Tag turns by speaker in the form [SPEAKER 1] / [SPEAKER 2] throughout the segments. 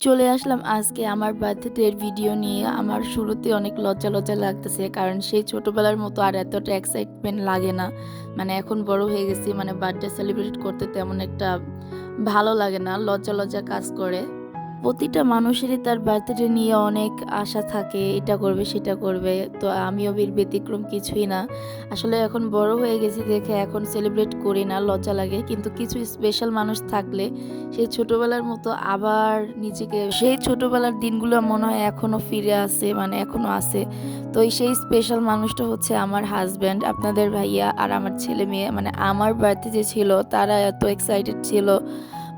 [SPEAKER 1] চলে আসলাম আজকে আমার বার্থডের ভিডিও নিয়ে। আমার শুরুতে অনেক লজ্জা লজ্জা লাগতেছে, কারণ সেই ছোটবেলার মতো আর এতটা এক্সাইটমেন্ট লাগে না। মানে এখন বড় হয়ে গেছি মানে বার্থডে সেলিব্রেট করতে তেমন একটা ভালো লাগে না, লজ্জা লজ্জা কাজ করে। প্রতিটা মানুষেরই তার বার্থডে নিয়ে অনেক আশা থাকে, এটা করবে, সেটা করবে। তো আমিও বীর ব্যতিক্রম কিছুই না। আসলে এখন বড় হয়ে গেছি দেখে এখন সেলিব্রেট করি না, লজ্জা লাগে। কিন্তু কিছু স্পেশাল মানুষ থাকলে সেই ছোটবেলার মতো আবার নিজেকে, সেই ছোটবেলার দিনগুলো মনে হয় এখনও ফিরে আসে মানে এখনও আছে তো সেই স্পেশাল মানুষটা হচ্ছে আমার হাজব্যান্ড আপনাদের ভাইয়া আর আমার ছেলে মেয়ে। মানে আমার বাড়িতে যে ছিল, তারা এত এক্সাইটেড ছিল।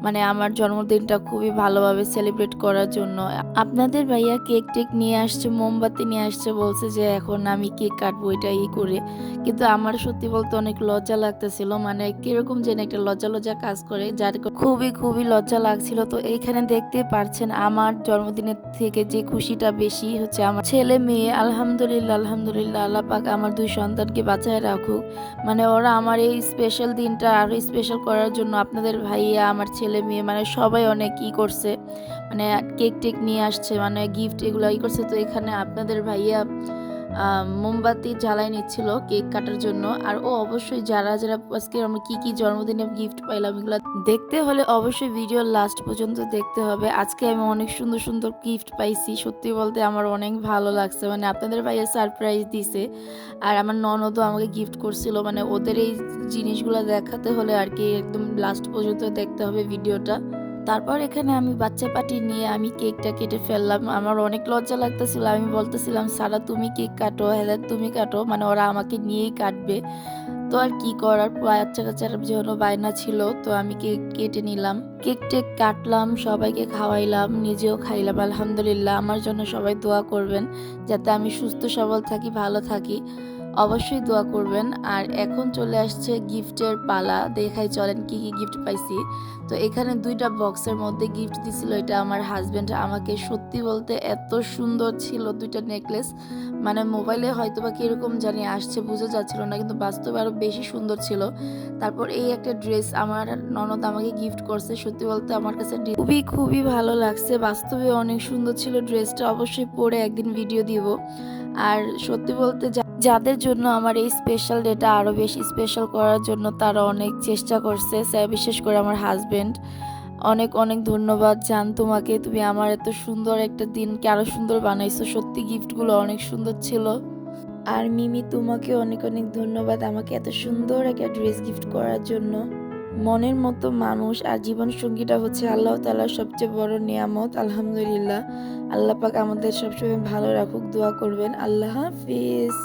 [SPEAKER 1] মানে আমার জন্মদিনটা খুবই ভালোভাবে সেলিব্রেট করার জন্য। আপনাদের ভাইয়া কেক টেক নিয়ে আসছে, মোমবাতি নিয়ে আসছে, বলছে যে এখন আমি কেক কাটবো এটা ই করে। কিন্তু আমার সত্যি বলতে অনেক লজ্জা লাগতেছিল মানে কীরকম যেন একটা লজ্জা লজ্জা কাজ করে, যার খুবই খুবই লজ্জা লাগছিল। তো এইখানে দেখতে পারছেন আমার জন্মদিনের থেকে যে খুশিটা বেশি হচ্ছে আমার ছেলে মেয়ে, আলহামদুলিল্লাহ আলহামদুলিল্লাহ, আল্লাহ পাক আমার দুই সন্তানকে বাঁচায় রাখুক। মানে ওরা আমার এই স্পেশাল দিনটা আরও স্পেশাল করার জন্য আপনাদের ভাইয়া, আমার ছেলে মেয়ে মানে সবাই অনেক ই করছে। মানে কেক টেক নিয়ে আসছে মানে গিফট এগুলো ই করছে। তো এখানে আপনাদের ভাইয়া মোমবাতি জ্বালাই নিচ্ছিল কেক কাটার জন্য। আর ও অবশ্যই যারা যারা আজকে আমরা কি কি জন্মদিনে গিফট পাইলাম এগুলো দেখতে হলে অবশ্যই ভিডিও লাস্ট পর্যন্ত দেখতে হবে। আজকে আমি অনেক সুন্দর সুন্দর গিফট পাইছি। সত্যি বলতে আমার অনেক ভালো লাগছে। মানে আপনাদের ভাইয়া সারপ্রাইজ দিছে। আর আমার ননদও আমাকে গিফট করছিল। মানে ওদের এই জিনিসগুলো দেখাতে হলে আর কি একদম লাস্ট পর্যন্ত দেখতে হবে ভিডিওটা তারপর এখানে আমি বাচ্চা পাটি নিয়ে আমি কেকটা কেটে ফেললাম। আমার অনেক লজ্জা লাগতেছিল। আমি বলতেছিলাম, সারা, তুমি কেক কাটো হেদার তুমি কাটো। মানে ওরা আমাকে নিয়েই কাটবে। তো আর কি করার? বাচ্চা কাচ্চার জন্য বায়না ছিল, তো আমি কেক কেটে নিলাম। কেক টেক কাটলাম, সবাইকে খাওয়াইলাম, নিজেও খাইলাম, আলহামদুলিল্লাহ। আমার জন্য সবাই দোয়া করবেন, যাতে আমি সুস্থ, সবল থাকি, ভালো থাকি। অবশ্যই দোয়া করবেন। আর এখন চলে আসছে গিফটের পালা। দেখাই চলেন কি কি গিফট পাইছি। তো এখানে দুইটা বক্সের মধ্যে গিফট দিছিল এটা আমার হাজব্যান্ড আমাকে সত্যি বলতে এত সুন্দর ছিল দুইটা নেকলেস। মানে মোবাইলে হয়তো বা কীরকম জানি আসছে, বোঝা যাচ্ছিল না, কিন্তু বাস্তবে আরও বেশি সুন্দর ছিল। তারপর এই একটা ড্রেস আমার ননদ আমাকে গিফট করছে, সত্যি বলতে আমার কাছে খুবই খুবই ভালো লাগছে। বাস্তবে অনেক সুন্দর ছিল ড্রেসটা, অবশ্যই পরে একদিন ভিডিও দিব। আর সত্যি বলতে যাদের জন্য আমার এই স্পেশাল ডেটা আরও বেশি স্পেশাল করার জন্য তারা অনেক চেষ্টা করছে। স্যার, বিশেষ করে আমার হাজবেন্ড অনেক অনেক ধন্যবাদ। জান, তোমাকে তুমি আমার এত সুন্দর একটা দিনকে আরও সুন্দর বানাইছো। সত্যি গিফটগুলো অনেক সুন্দর ছিল। আর মিমি, তোমাকে অনেক অনেক ধন্যবাদ আমাকে এত সুন্দর একটা ড্রেস গিফট করার জন্য। মনের মতো মানুষ আর জীবন সঙ্গীটা হচ্ছে আল্লাহ তালার সবচেয়ে বড় নিয়ামত। আলহামদুলিল্লাহ। আল্লাহ পাক আমাদের সবসময় ভালো রাখুক, দোয়া করবেন। আল্লাহ হাফিজ।